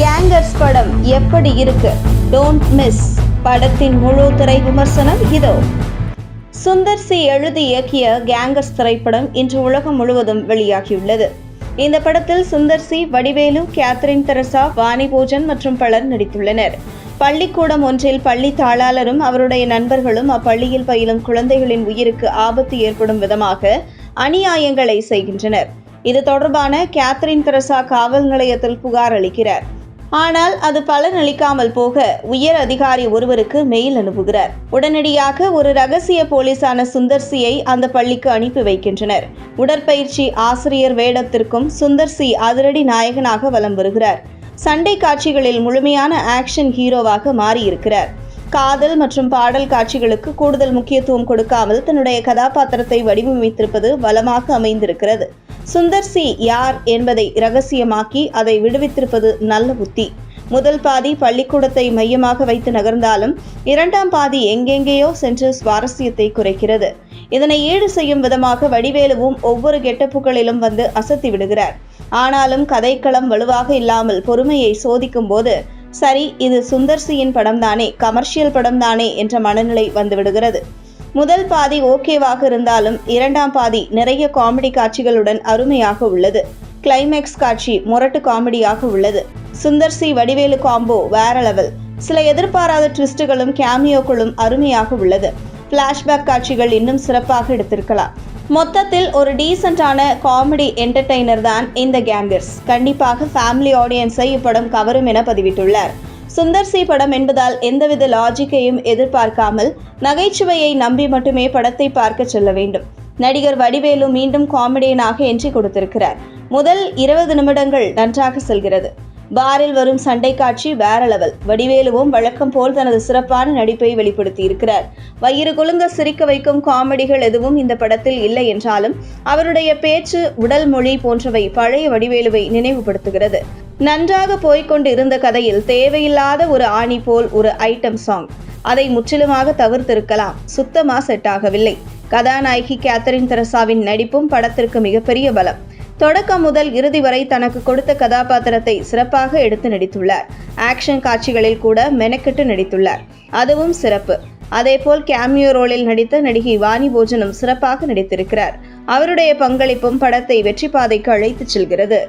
Gangers படம் எப்படி இருக்கு? டோன்ட் மிஸ் படத்தின் முழு திரை விமர்சனம் இதோ. சுந்தர் சி எழுதி இயக்கிய கேங்கர்ஸ் திரைப்படம் இன்று உலகம் முழுவதும் வெளியாகியுள்ளது. இந்த படத்தில் சுந்தர் சி வடிவேலு கேத்ரின் தெரசா வாணி பூஜன் மற்றும் பலர் நடித்துள்ளனர். பள்ளிக்கூடம் ஒன்றில் பள்ளி தாளாளரும் அவருடைய நண்பர்களும் அப்பள்ளியில் பயிலும் குழந்தைகளின் உயிருக்கு ஆபத்து ஏற்படும் விதமாக அநியாயங்களை செய்கின்றனர். இது தொடர்பான கேத்ரின் தெரசா காவல் நிலையத்தில் புகார் அளிக்கிறார். ஆனால் அது பலனளிக்காமல் போக உயர் அதிகாரி ஒருவருக்கு மெயில் அனுப்புகிறார். உடனடியாக ஒரு ரகசிய போலீசான சுந்தர்சியை அந்த பள்ளிக்கு அனுப்பி வைக்கின்றனர். உடற்பயிற்சி ஆசிரியர் வேடத்திற்கும் சுந்தர்சி அதிரடி நாயகனாக வலம் வருகிறார். சண்டை காட்சிகளில் முழுமையான ஆக்ஷன் ஹீரோவாக மாறியிருக்கிறார். காதல் மற்றும் பாடல் காட்சிகளுக்கு கூடுதல் முக்கியத்துவம் கொடுக்காமல் தன்னுடைய கதாபாத்திரத்தை வடிவமைத்திருப்பது வளமாக அமைந்திருக்கிறது. சுந்தர் சி யார் என்பதை ரகசியமாக்கி அதை விடுவித்திருப்பது நல்ல புத்தி. முதல் பாதி பள்ளிக்கூடத்தை மையமாக வைத்து நகர்ந்தாலும் இரண்டாம் பாதி எங்கெங்கேயோ சென்று சுவாரஸ்யத்தை குறைக்கிறது. இதனை ஈடு செய்யும் விதமாக வடிவேலுவும் ஒவ்வொரு கெட்டப்புகளிலும் வந்து அசத்தி விடுகிறார். ஆனாலும் கதைக்களம் வலுவாக இல்லாமல் பொறுமையை சோதிக்கும் போது சரி இது சுந்தர்சியின் படம்தானே கமர்ஷியல் படம்தானே என்ற மனநிலை வந்துவிடுகிறது முதல் பாதி ஓகேவாக இருந்தாலும் இரண்டாம் பாதி நிறைய காமெடி காட்சிகளுடன் அருமையாக உள்ளது. கிளைமேக்ஸ் காட்சி முரட்டு காமெடியாக உள்ளது. சுந்தர் சி வடிவேலு காம்போ வேற லெவல் சில எதிர்பாராத ட்விஸ்டுகளும் கேமியோக்களும் அருமையாக உள்ளது. ஃப்ளாஷ்பேக் காட்சிகள் இன்னும் சிறப்பாக எடுத்திருக்கலாம். மொத்தத்தில் ஒரு டீசென்டான காமெடி என்டர்டெய்னர் தான் இந்த கேங்கர்ஸ் கண்டிப்பாக ஃபேமிலி ஆடியன்ஸை இப்படம் கவரும் என பதிவிட்டுள்ளார். சுந்தர் சி படம் என்பதால் எந்தவித லாஜிக்கையும் எதிர்பார்க்காமல் நகைச்சுவையை நம்பி மட்டுமே படத்தை பார்க்க செல்ல வேண்டும். நடிகர் வடிவேலு மீண்டும் காமெடியனாக என்ட்ரி கொடுத்திருக்கிறார். முதல் இருபது நிமிடங்கள் நன்றாக செல்கிறது. பாரில் வரும் சண்டை காட்சி வேற லெவல் வடிவேலுவும் வழக்கம் போல் தனது சிறப்பான நடிப்பை வெளிப்படுத்தி இருக்கிறார் வயிறு குலுங்க சிரிக்க வைக்கும் காமெடிகள் எதுவும் இந்த படத்தில் இல்லை என்றாலும் அவருடைய பேச்சு உடல் மொழி போன்றவை பழைய வடிவேலுவை நினைவுபடுத்துகிறது. நன்றாக போய்க்கொண்டு இருந்த கதையில் தேவையில்லாத ஒரு ஆணி போல் ஒரு ஐட்டம் சாங் அதை முற்றிலுமாக தவிர்த்திருக்கலாம். சுத்தமா செட் ஆகவில்லை. கதாநாயகி கேத்தரின் தெரசாவின் நடிப்பும் படத்திற்கு மிகப்பெரிய பலம். தொடக்கம் முதல் இறுதி வரை தனக்கு கொடுத்த கதாபாத்திரத்தை சிறப்பாக எடுத்து நடித்துள்ளார். ஆக்ஷன் காட்சிகளில் கூட மெனக்கெட்டு நடித்துள்ளார். அதுவும் சிறப்பு. அதேபோல் கேமியோ ரோலில் நடித்த நடிகை வாணி போஜனும் சிறப்பாக நடித்திருக்கிறார். அவருடைய பங்களிப்பும் படத்தை வெற்றி பாதைக்கு அழைத்துச் செல்கிறது.